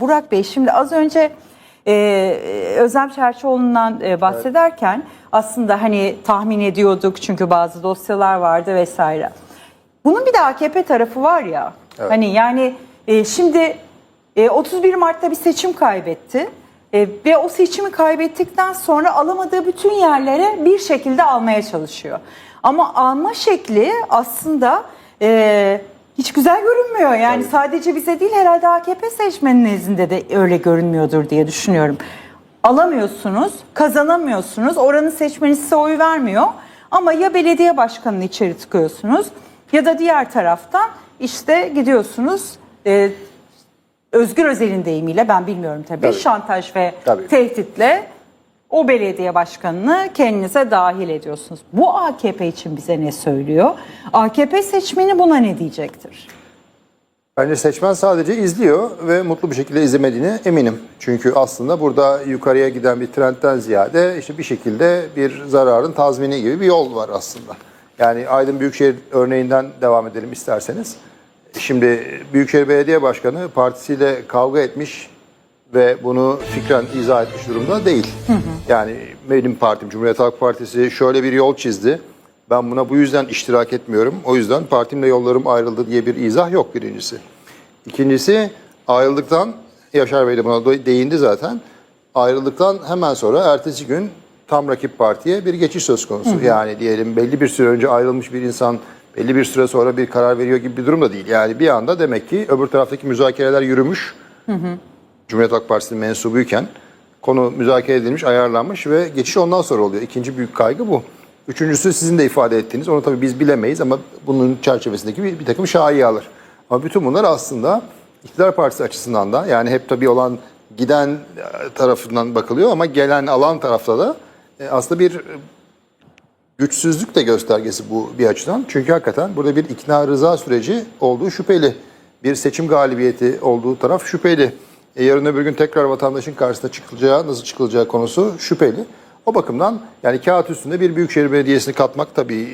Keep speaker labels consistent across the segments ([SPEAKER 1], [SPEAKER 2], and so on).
[SPEAKER 1] Burak Bey şimdi az önce e, Özlem Çerçioğlu'ndan e, bahsederken aslında hani tahmin ediyorduk çünkü bazı dosyalar vardı vesaire. Bunun bir de AKP tarafı var ya hani yani e, şimdi e, 31 Mart'ta bir seçim kaybetti. E, ve o seçimi kaybettikten sonra alamadığı bütün yerlere bir şekilde almaya çalışıyor. Ama alma şekli aslında e, hiç güzel görünmüyor. Yani sadece bize değil herhalde AKP seçmenin nezdinde de öyle görünmüyordur diye düşünüyorum. Alamıyorsunuz, kazanamıyorsunuz, oranın seçmeni size oy vermiyor. Ama ya belediye başkanını içeri tıkıyorsunuz ya da diğer taraftan işte gidiyorsunuz e, Özgür Özel'in deyimiyle ben bilmiyorum tabii,
[SPEAKER 2] Tabii.
[SPEAKER 1] şantaj ve
[SPEAKER 2] Tabii.
[SPEAKER 1] tehditle o belediye başkanını kendinize dahil ediyorsunuz. Bu AKP için bize ne söylüyor? AKP seçmeni buna ne diyecektir?
[SPEAKER 2] Bence seçmen sadece izliyor ve mutlu bir şekilde izlemediğine eminim. Çünkü aslında burada yukarıya giden bir trendten ziyade işte bir şekilde bir zararın tazmini gibi bir yol var aslında. Yani Aydın Büyükşehir örneğinden devam edelim isterseniz. Şimdi Büyükşehir Belediye Başkanı partisiyle kavga etmiş ve bunu fikren izah etmiş durumda değil. Yani benim partim Cumhuriyet Halk Partisi şöyle bir yol çizdi. Ben buna bu yüzden iştirak etmiyorum. O yüzden partimle yollarım ayrıldı diye bir izah yok birincisi. İkincisi ayrıldıktan, Yaşar Bey de buna değindi zaten. Ayrıldıktan hemen sonra ertesi gün tam rakip partiye bir geçiş söz konusu. Yani diyelim belli bir süre önce ayrılmış bir insan belli bir süre sonra bir karar veriyor gibi bir durum da değil. Yani bir anda demek ki öbür taraftaki müzakereler yürümüş. Cumhuriyet Halk Partisi'nin mensubuyken konu müzakere edilmiş, ayarlanmış ve geçiş ondan sonra oluyor. İkinci büyük kaygı bu. Üçüncüsü sizin de ifade ettiğiniz, onu tabii biz bilemeyiz ama bunun çerçevesindeki bir, bir takım şaiyalar. Ama bütün bunlar aslında iktidar partisi açısından da yani hep tabii olan giden e, tarafından bakılıyor ama gelen alan tarafta da e, aslında bir güçsüzlük de göstergesi bu bir açıdan. Çünkü hakikaten burada bir ikna rıza süreci olduğu şüpheli. Bir seçim galibiyeti olduğu taraf şüpheli. E, yarın öbür gün tekrar vatandaşın karşısına çıkılacağı, nasıl çıkılacağı konusu şüpheli. O bakımdan yani kağıt üstünde bir büyükşehir belediyesini katmak tabii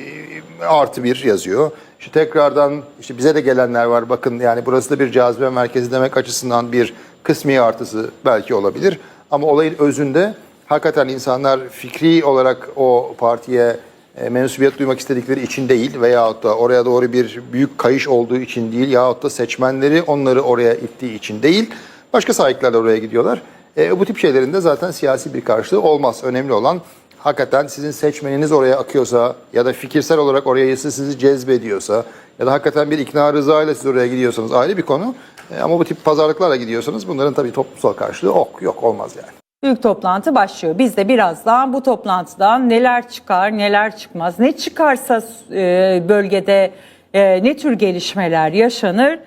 [SPEAKER 2] e, artı bir yazıyor. İşte tekrardan işte bize de gelenler var bakın yani burası da bir cazibe merkezi demek açısından bir kısmi artısı belki olabilir. Ama olayın özünde hakikaten insanlar fikri olarak o partiye e, mensubiyet duymak istedikleri için değil veyahut da oraya doğru bir büyük kayış olduğu için değil yahut da seçmenleri onları oraya ittiği için değil başka sahiplerle oraya gidiyorlar. E, bu tip şeylerin de zaten siyasi bir karşılığı olmaz. Önemli olan hakikaten sizin seçmeniniz oraya akıyorsa ya da fikirsel olarak oraya sizi cezbediyorsa ya da hakikaten bir ikna rıza ile siz oraya gidiyorsanız ayrı bir konu. E, ama bu tip pazarlıklarla gidiyorsanız bunların tabii toplumsal karşılığı ok, yok olmaz yani.
[SPEAKER 1] Büyük toplantı başlıyor. Biz de birazdan bu toplantıdan neler çıkar, neler çıkmaz, ne çıkarsa e, bölgede e, ne tür gelişmeler yaşanır,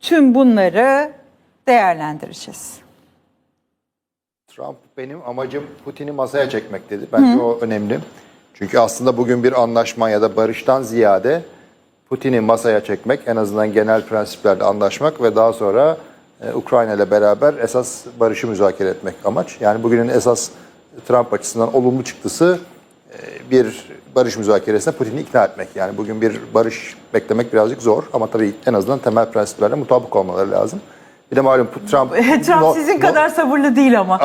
[SPEAKER 1] tüm bunları değerlendireceğiz.
[SPEAKER 2] Trump benim amacım Putin'i masaya çekmek dedi. Bence o önemli. Çünkü aslında bugün bir anlaşma ya da barıştan ziyade Putin'i masaya çekmek, en azından genel prensiplerde anlaşmak ve daha sonra e, Ukrayna ile beraber esas barışı müzakere etmek amaç. Yani bugünün esas Trump açısından olumlu çıktısı e, bir barış müzakeresine Putin'i ikna etmek. Yani bugün bir barış beklemek birazcık zor ama tabii en azından temel prensiplerle mutabık olmaları lazım. Bir de malum Trump...
[SPEAKER 1] Trump
[SPEAKER 2] no-
[SPEAKER 1] sizin
[SPEAKER 2] no-
[SPEAKER 1] kadar sabırlı değil ama.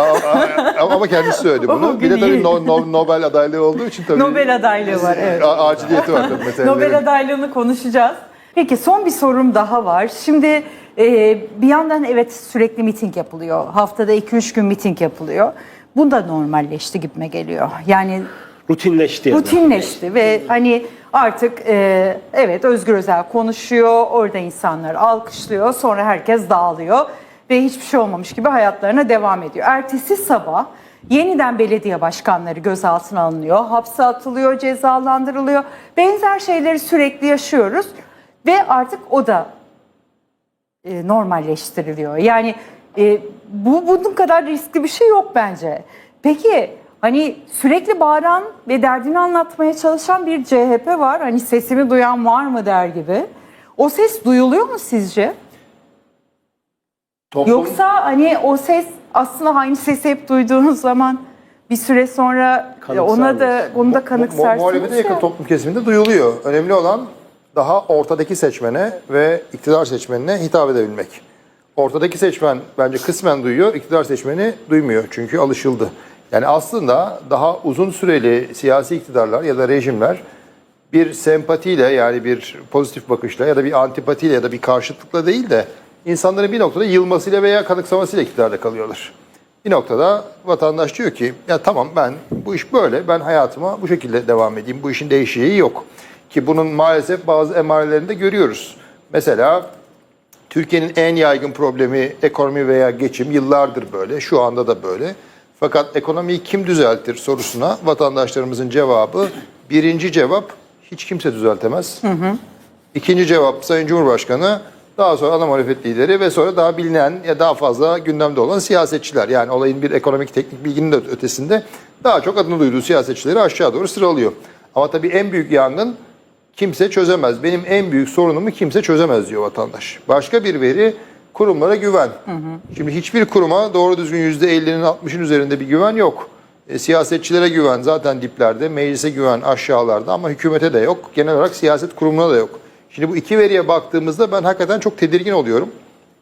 [SPEAKER 2] ama, ama kendisi söyledi bunu. Bir de tabii no- no- Nobel adaylığı olduğu için tabii.
[SPEAKER 1] Nobel adaylığı var, evet.
[SPEAKER 2] Aciliyeti var tabii meselelerin.
[SPEAKER 1] Nobel adaylığını konuşacağız. Peki son bir sorum daha var. Şimdi e, bir yandan evet sürekli miting yapılıyor. Haftada 2-3 gün miting yapılıyor. Bu da normalleşti gibime geliyor. Yani
[SPEAKER 3] Rutinleşti
[SPEAKER 1] rutinleşti ve hani artık e, evet Özgür Özel konuşuyor, orada insanlar alkışlıyor, sonra herkes dağılıyor ve hiçbir şey olmamış gibi hayatlarına devam ediyor. Ertesi sabah yeniden belediye başkanları gözaltına alınıyor, hapse atılıyor, cezalandırılıyor. Benzer şeyleri sürekli yaşıyoruz ve artık o da e, normalleştiriliyor. Yani e, bu bunun kadar riskli bir şey yok bence. Peki hani sürekli bağıran ve derdini anlatmaya çalışan bir CHP var. Hani sesimi duyan var mı der gibi. O ses duyuluyor mu sizce?
[SPEAKER 2] Toplum-
[SPEAKER 1] Yoksa hani o ses aslında aynı sesi hep duyduğunuz zaman bir süre sonra ona da onu da kanıksarsınız.
[SPEAKER 2] Muhalefete yakın
[SPEAKER 1] ya.
[SPEAKER 2] toplum kesiminde duyuluyor. Önemli olan daha ortadaki seçmene ve iktidar seçmenine hitap edebilmek. ortadaki seçmen bence kısmen duyuyor, iktidar seçmeni duymuyor. Çünkü alışıldı. Yani aslında daha uzun süreli siyasi iktidarlar ya da rejimler bir sempatiyle yani bir pozitif bakışla ya da bir antipatiyle ya da bir karşıtlıkla değil de insanların bir noktada yılmasıyla veya kanıksamasıyla iktidarda kalıyorlar. Bir noktada vatandaş diyor ki ya tamam ben bu iş böyle ben hayatıma bu şekilde devam edeyim. Bu işin değişeceği yok. Ki bunun maalesef bazı emarelerini de görüyoruz. Mesela Türkiye'nin en yaygın problemi ekonomi veya geçim yıllardır böyle. Şu anda da böyle. Fakat ekonomiyi kim düzeltir sorusuna vatandaşlarımızın cevabı birinci cevap hiç kimse düzeltemez. İkinci cevap Sayın Cumhurbaşkanı daha sonra ana muhalefet lideri ve sonra daha bilinen ya daha fazla gündemde olan siyasetçiler. Yani olayın bir ekonomik teknik bilginin de ötesinde daha çok adını duyduğu siyasetçileri aşağı doğru sıralıyor. Ama tabii en büyük yangın kimse çözemez. Benim en büyük sorunumu kimse çözemez diyor vatandaş. Başka bir veri kurumlara güven. Şimdi hiçbir kuruma doğru düzgün %50'nin 60'ın üzerinde bir güven yok. E, siyasetçilere güven zaten diplerde, meclise güven aşağılarda ama hükümete de yok. Genel olarak siyaset kurumuna da yok. Şimdi bu iki veriye baktığımızda ben hakikaten çok tedirgin oluyorum.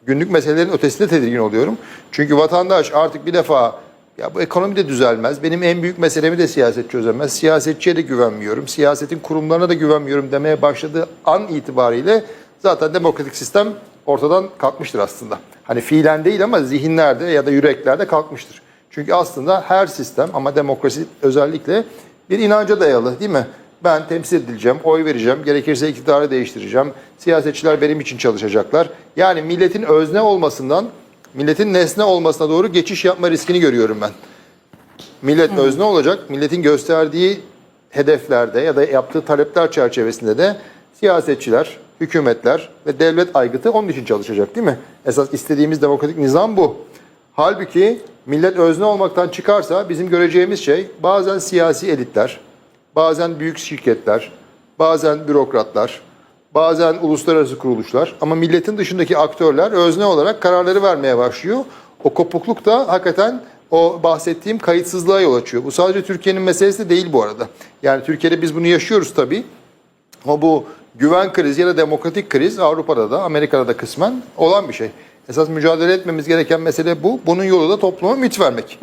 [SPEAKER 2] Günlük meselelerin ötesinde tedirgin oluyorum. Çünkü vatandaş artık bir defa ya bu ekonomi de düzelmez. Benim en büyük meselemi de siyaset çözemez. Siyasetçiye de güvenmiyorum. Siyasetin kurumlarına da güvenmiyorum demeye başladığı an itibariyle zaten demokratik sistem ortadan kalkmıştır aslında. Hani fiilen değil ama zihinlerde ya da yüreklerde kalkmıştır. Çünkü aslında her sistem ama demokrasi özellikle bir inanca dayalı değil mi? Ben temsil edileceğim, oy vereceğim, gerekirse iktidarı değiştireceğim. Siyasetçiler benim için çalışacaklar. Yani milletin özne olmasından milletin nesne olmasına doğru geçiş yapma riskini görüyorum ben. Millet özne olacak. Milletin gösterdiği hedeflerde ya da yaptığı talepler çerçevesinde de siyasetçiler, hükümetler ve devlet aygıtı onun için çalışacak değil mi? Esas istediğimiz demokratik nizam bu. Halbuki millet özne olmaktan çıkarsa bizim göreceğimiz şey bazen siyasi elitler, bazen büyük şirketler, bazen bürokratlar, bazen uluslararası kuruluşlar ama milletin dışındaki aktörler özne olarak kararları vermeye başlıyor. O kopukluk da hakikaten o bahsettiğim kayıtsızlığa yol açıyor. Bu sadece Türkiye'nin meselesi de değil bu arada. Yani Türkiye'de biz bunu yaşıyoruz tabii. Ama bu güven krizi ya da demokratik kriz Avrupa'da da Amerika'da da kısmen olan bir şey. Esas mücadele etmemiz gereken mesele bu. Bunun yolu da topluma ümit vermek.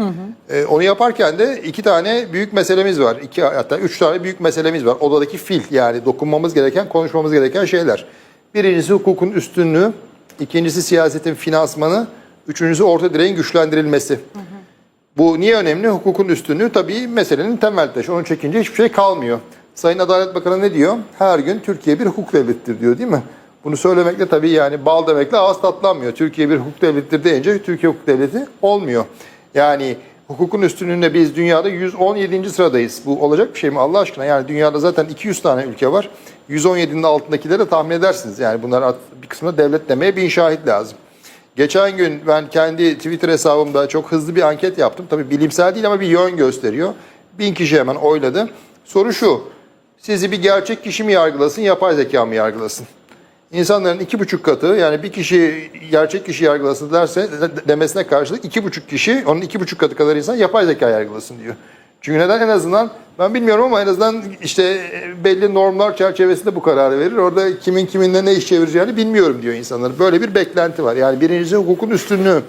[SPEAKER 2] Ee, onu yaparken de iki tane büyük meselemiz var. İki, hatta üç tane büyük meselemiz var. Odadaki fil yani dokunmamız gereken, konuşmamız gereken şeyler. Birincisi hukukun üstünlüğü, ikincisi siyasetin finansmanı, üçüncüsü orta direğin güçlendirilmesi. Bu niye önemli? Hukukun üstünlüğü tabii meselenin temel taşı. Onu çekince hiçbir şey kalmıyor. Sayın Adalet Bakanı ne diyor? Her gün Türkiye bir hukuk devlettir diyor değil mi? Bunu söylemekle tabii yani bal demekle ağız tatlanmıyor. Türkiye bir hukuk devlettir deyince Türkiye hukuk devleti olmuyor. Yani hukukun üstünlüğünde biz dünyada 117. sıradayız. Bu olacak bir şey mi Allah aşkına? Yani dünyada zaten 200 tane ülke var. 117'nin altındakileri tahmin edersiniz. Yani bunlar bir kısmına devlet demeye bin şahit lazım. Geçen gün ben kendi Twitter hesabımda çok hızlı bir anket yaptım. Tabii bilimsel değil ama bir yön gösteriyor. Bin kişi hemen oyladı. Soru şu. Sizi bir gerçek kişi mi yargılasın, yapay zeka mı yargılasın? İnsanların iki buçuk katı yani bir kişi gerçek kişi yargılasın derse demesine karşılık iki buçuk kişi onun iki buçuk katı kadar insan yapay zeka yargılasın diyor. Çünkü neden en azından ben bilmiyorum ama en azından işte belli normlar çerçevesinde bu kararı verir. Orada kimin kiminle ne iş çevireceğini bilmiyorum diyor insanlar. Böyle bir beklenti var. Yani birincisi hukukun üstünlüğü.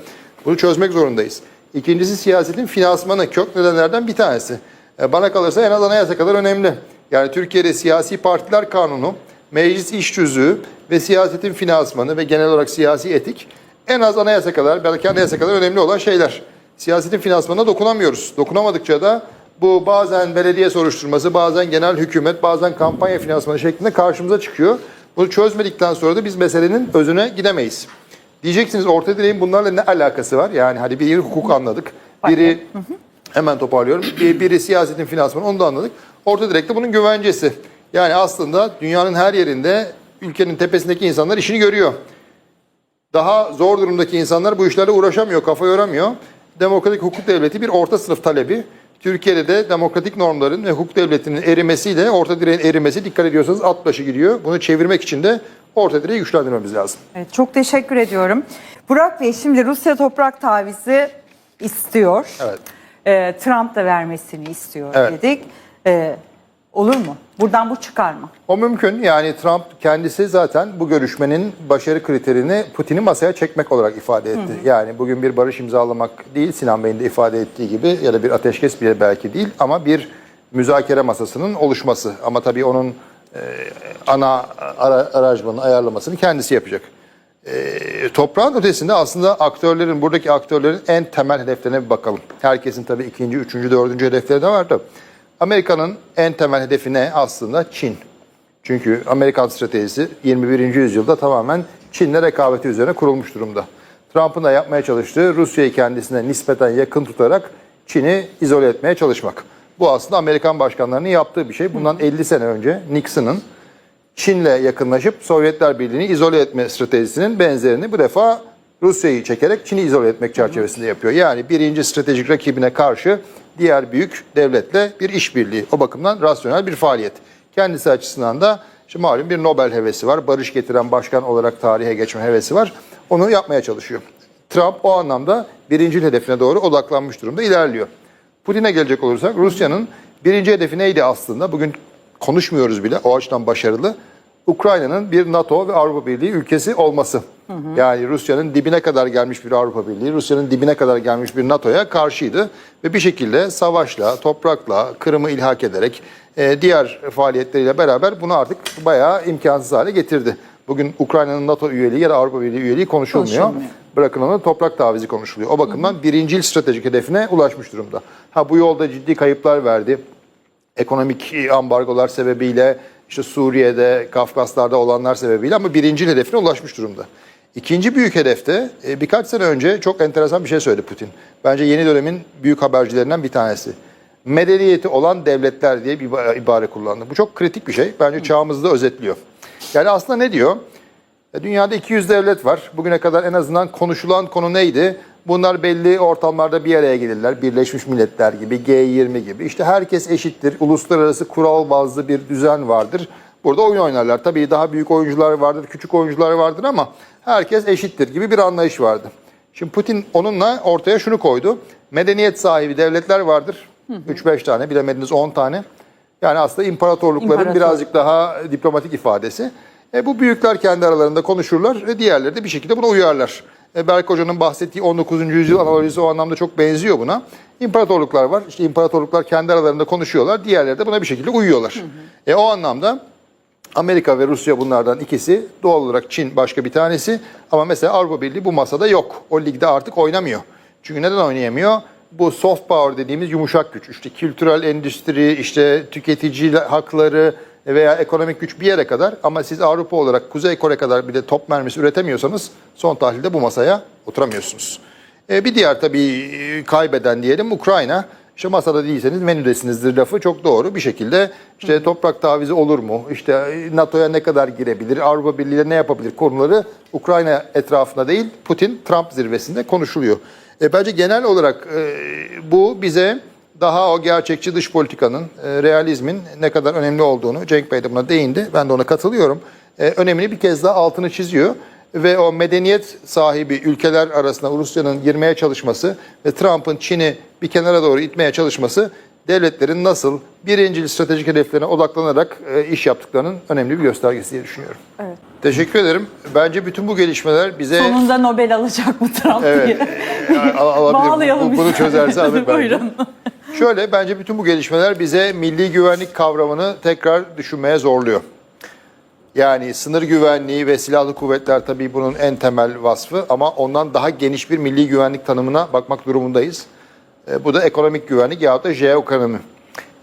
[SPEAKER 2] Bunu çözmek zorundayız. İkincisi siyasetin finansmanı kök nedenlerden bir tanesi. E, Bana kalırsa en az anayasa kadar önemli. Yani Türkiye'de siyasi partiler kanunu, meclis iş tüzüğü ve siyasetin finansmanı ve genel olarak siyasi etik en az anayasa kadar belki anayasa kadar önemli olan şeyler. Siyasetin finansmanına dokunamıyoruz. Dokunamadıkça da bu bazen belediye soruşturması, bazen genel hükümet, bazen kampanya finansmanı şeklinde karşımıza çıkıyor. Bunu çözmedikten sonra da biz meselenin özüne gidemeyiz. Diyeceksiniz orta direğin bunlarla ne alakası var? Yani hadi biri hukuk anladık, biri hemen toparlıyorum, bir- biri siyasetin finansmanı onu da anladık. Orta direk de bunun güvencesi. Yani aslında dünyanın her yerinde ülkenin tepesindeki insanlar işini görüyor. Daha zor durumdaki insanlar bu işlerle uğraşamıyor, kafa yoramıyor. Demokratik hukuk devleti bir orta sınıf talebi. Türkiye'de de demokratik normların ve hukuk devletinin erimesiyle orta direğin erimesi dikkat ediyorsanız at başı gidiyor. Bunu çevirmek için de orta direği güçlendirmemiz lazım.
[SPEAKER 1] Evet, çok teşekkür ediyorum. Burak Bey şimdi Rusya toprak tavizi istiyor.
[SPEAKER 2] Evet.
[SPEAKER 1] Ee, Trump da vermesini istiyor
[SPEAKER 2] Evet.
[SPEAKER 1] dedik. Ee, Olur mu? Buradan bu çıkar mı?
[SPEAKER 2] O mümkün. Yani Trump kendisi zaten bu görüşmenin başarı kriterini Putin'i masaya çekmek olarak ifade etti. Yani bugün bir barış imzalamak değil, Sinan Bey'in de ifade ettiği gibi ya da bir ateşkes bile belki değil ama bir müzakere masasının oluşması. Ama tabii onun e, ana ara, aranjmanı ayarlamasını kendisi yapacak. E, toprağın ötesinde aslında aktörlerin, buradaki aktörlerin en temel hedeflerine bir bakalım. Herkesin tabii ikinci, üçüncü, dördüncü hedefleri de var da. Amerika'nın en temel hedefi ne? Aslında Çin. Çünkü Amerikan stratejisi 21. yüzyılda tamamen Çin'le rekabeti üzerine kurulmuş durumda. Trump'ın da yapmaya çalıştığı Rusya'yı kendisine nispeten yakın tutarak Çin'i izole etmeye çalışmak. Bu aslında Amerikan başkanlarının yaptığı bir şey. Bundan 50 sene önce Nixon'ın Çin'le yakınlaşıp Sovyetler Birliği'ni izole etme stratejisinin benzerini bu defa Rusya'yı çekerek Çin'i izole etmek çerçevesinde yapıyor. Yani birinci stratejik rakibine karşı diğer büyük devletle bir işbirliği. O bakımdan rasyonel bir faaliyet. Kendisi açısından da işte malum bir Nobel hevesi var. Barış getiren başkan olarak tarihe geçme hevesi var. Onu yapmaya çalışıyor. Trump o anlamda birinci hedefine doğru odaklanmış durumda ilerliyor. Putin'e gelecek olursak Rusya'nın birinci hedefi neydi aslında? Bugün konuşmuyoruz bile o açıdan başarılı. Ukrayna'nın bir NATO ve Avrupa Birliği ülkesi olması. Yani Rusya'nın dibine kadar gelmiş bir Avrupa Birliği, Rusya'nın dibine kadar gelmiş bir NATO'ya karşıydı. Ve bir şekilde savaşla, toprakla, Kırım'ı ilhak ederek e, diğer faaliyetleriyle beraber bunu artık bayağı imkansız hale getirdi. Bugün Ukrayna'nın NATO üyeliği ya da Avrupa Birliği üyeliği konuşulmuyor.
[SPEAKER 1] Konuşulmuyor.
[SPEAKER 2] Bırakın onu toprak tavizi konuşuluyor. O bakımdan birincil stratejik hedefine ulaşmış durumda. Ha bu yolda ciddi kayıplar verdi ekonomik ambargolar sebebiyle işte Suriye'de, Kafkaslar'da olanlar sebebiyle ama birinci hedefine ulaşmış durumda. İkinci büyük hedefte e, birkaç sene önce çok enteresan bir şey söyledi Putin. Bence yeni dönemin büyük habercilerinden bir tanesi. Medeniyeti olan devletler diye bir iba- ibare kullandı. Bu çok kritik bir şey. Bence çağımızda özetliyor. Yani aslında ne diyor? E, Dünyada 200 devlet var. Bugüne kadar en azından konuşulan konu neydi? Bunlar belli ortamlarda bir araya gelirler. Birleşmiş Milletler gibi, G20 gibi. İşte herkes eşittir. Uluslararası kural bazlı bir düzen vardır. Burada oyun oynarlar. Tabii daha büyük oyuncular vardır, küçük oyuncular vardır ama herkes eşittir gibi bir anlayış vardı. Şimdi Putin onunla ortaya şunu koydu. Medeniyet sahibi devletler vardır. 3-5 tane, bilemediniz 10 tane. Yani aslında imparatorlukların
[SPEAKER 1] İmparator.
[SPEAKER 2] birazcık daha diplomatik ifadesi. E, bu büyükler kendi aralarında konuşurlar ve diğerleri de bir şekilde buna uyarlar. E, Berk Hoca'nın bahsettiği 19. yüzyıl analizi o anlamda çok benziyor buna. İmparatorluklar var. İşte imparatorluklar kendi aralarında konuşuyorlar. Diğerleri de buna bir şekilde uyuyorlar. E, o anlamda Amerika ve Rusya bunlardan ikisi. Doğal olarak Çin başka bir tanesi. Ama mesela Avrupa Birliği bu masada yok. O ligde artık oynamıyor. Çünkü neden oynayamıyor? Bu soft power dediğimiz yumuşak güç. İşte kültürel endüstri, işte tüketici hakları veya ekonomik güç bir yere kadar. Ama siz Avrupa olarak Kuzey Kore kadar bir de top mermisi üretemiyorsanız son tahlilde bu masaya oturamıyorsunuz. E, bir diğer tabii e, kaybeden diyelim Ukrayna. İşte masada değilseniz menüdesinizdir lafı çok doğru bir şekilde işte toprak tavizi olur mu? İşte e, NATO'ya ne kadar girebilir? Avrupa Birliği'ne ne yapabilir? Konuları Ukrayna etrafında değil Putin Trump zirvesinde konuşuluyor. E, bence genel olarak e, bu bize daha o gerçekçi dış politikanın, e, realizmin ne kadar önemli olduğunu Cenk Bey de buna değindi. Ben de ona katılıyorum. E, önemini bir kez daha altını çiziyor ve o medeniyet sahibi ülkeler arasında Rusya'nın girmeye çalışması ve Trump'ın Çin'i bir kenara doğru itmeye çalışması devletlerin nasıl birincil stratejik hedeflerine odaklanarak e, iş yaptıklarının önemli bir göstergesi diye düşünüyorum.
[SPEAKER 1] Evet.
[SPEAKER 2] Teşekkür ederim. Bence bütün bu gelişmeler bize
[SPEAKER 1] Sonunda Nobel alacak mı Trump
[SPEAKER 2] Evet.
[SPEAKER 1] diye.
[SPEAKER 2] alabilir.
[SPEAKER 1] Bağlayalım
[SPEAKER 2] Bu- Bunu
[SPEAKER 1] isterseniz.
[SPEAKER 2] çözerse alır bence.
[SPEAKER 1] Buyurun.
[SPEAKER 2] Şöyle bence bütün bu gelişmeler bize milli güvenlik kavramını tekrar düşünmeye zorluyor. Yani sınır güvenliği ve silahlı kuvvetler tabii bunun en temel vasfı ama ondan daha geniş bir milli güvenlik tanımına bakmak durumundayız. E, bu da ekonomik güvenlik yahut da jeoekonomi.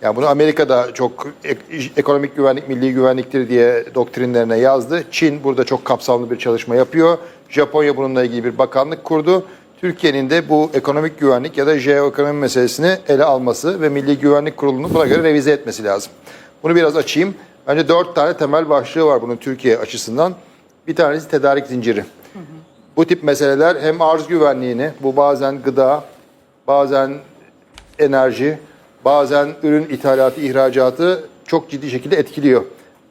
[SPEAKER 2] Yani bunu Amerika'da çok ek- ekonomik güvenlik milli güvenliktir diye doktrinlerine yazdı. Çin burada çok kapsamlı bir çalışma yapıyor. Japonya bununla ilgili bir bakanlık kurdu. Türkiye'nin de bu ekonomik güvenlik ya da jeoekonomi meselesini ele alması ve Milli Güvenlik Kurulu'nu buna göre revize etmesi lazım. Bunu biraz açayım. Bence dört tane temel başlığı var bunun Türkiye açısından. Bir tanesi tedarik zinciri. Bu tip meseleler hem arz güvenliğini, bu bazen gıda, bazen enerji, bazen ürün ithalatı, ihracatı çok ciddi şekilde etkiliyor.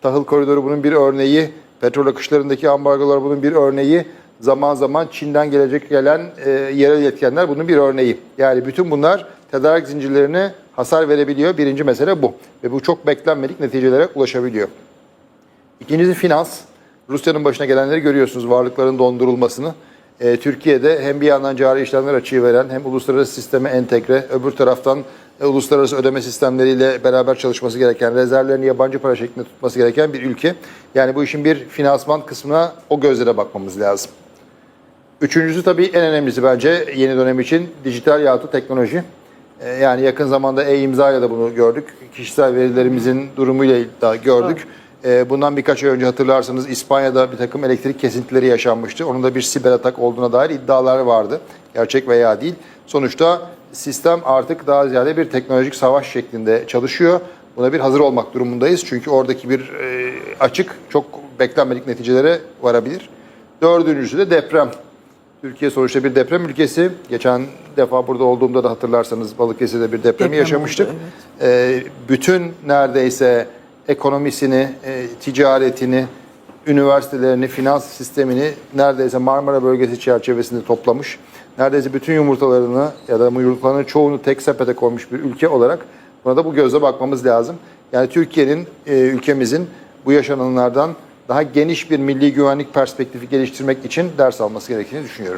[SPEAKER 2] Tahıl koridoru bunun bir örneği, petrol akışlarındaki ambargolar bunun bir örneği, zaman zaman Çin'den gelecek gelen e, yerel yetkenler bunun bir örneği. Yani bütün bunlar tedarik zincirlerini hasar verebiliyor. Birinci mesele bu. Ve bu çok beklenmedik neticelere ulaşabiliyor. İkincisi finans. Rusya'nın başına gelenleri görüyorsunuz. Varlıkların dondurulmasını. Ee, Türkiye'de hem bir yandan cari işlemler açığı veren hem uluslararası sisteme entegre, öbür taraftan e, uluslararası ödeme sistemleriyle beraber çalışması gereken, rezervlerini yabancı para şeklinde tutması gereken bir ülke. Yani bu işin bir finansman kısmına o gözlere bakmamız lazım. Üçüncüsü tabii en önemlisi bence yeni dönem için dijital yahut teknoloji. Ee, Yani yakın zamanda e-imza ile de bunu gördük. Kişisel verilerimizin durumuyla da gördük. Ee, Bundan birkaç ay önce hatırlarsanız İspanya'da bir takım elektrik kesintileri yaşanmıştı. Onun da bir siber atak olduğuna dair iddialar vardı. Gerçek veya değil. Sonuçta sistem artık daha ziyade bir teknolojik savaş şeklinde çalışıyor. Buna bir hazır olmak durumundayız. Çünkü oradaki bir e, açık çok beklenmedik neticelere varabilir. Dördüncüsü de deprem. Türkiye sonuçta bir deprem ülkesi. Geçen defa burada olduğumda da hatırlarsanız Balıkesir'de bir depremi
[SPEAKER 1] Deprem
[SPEAKER 2] yaşamıştık.
[SPEAKER 1] oldu,
[SPEAKER 2] Ee, bütün neredeyse ekonomisini, e, ticaretini, üniversitelerini, finans sistemini neredeyse Marmara bölgesi çerçevesinde toplamış. Neredeyse bütün yumurtalarını ya da yumurtalarının çoğunu tek sepete koymuş bir ülke olarak buna da bu gözle bakmamız lazım. Yani Türkiye'nin, e, ülkemizin bu yaşananlardan daha geniş bir milli güvenlik perspektifi geliştirmek için ders alması gerektiğini düşünüyorum.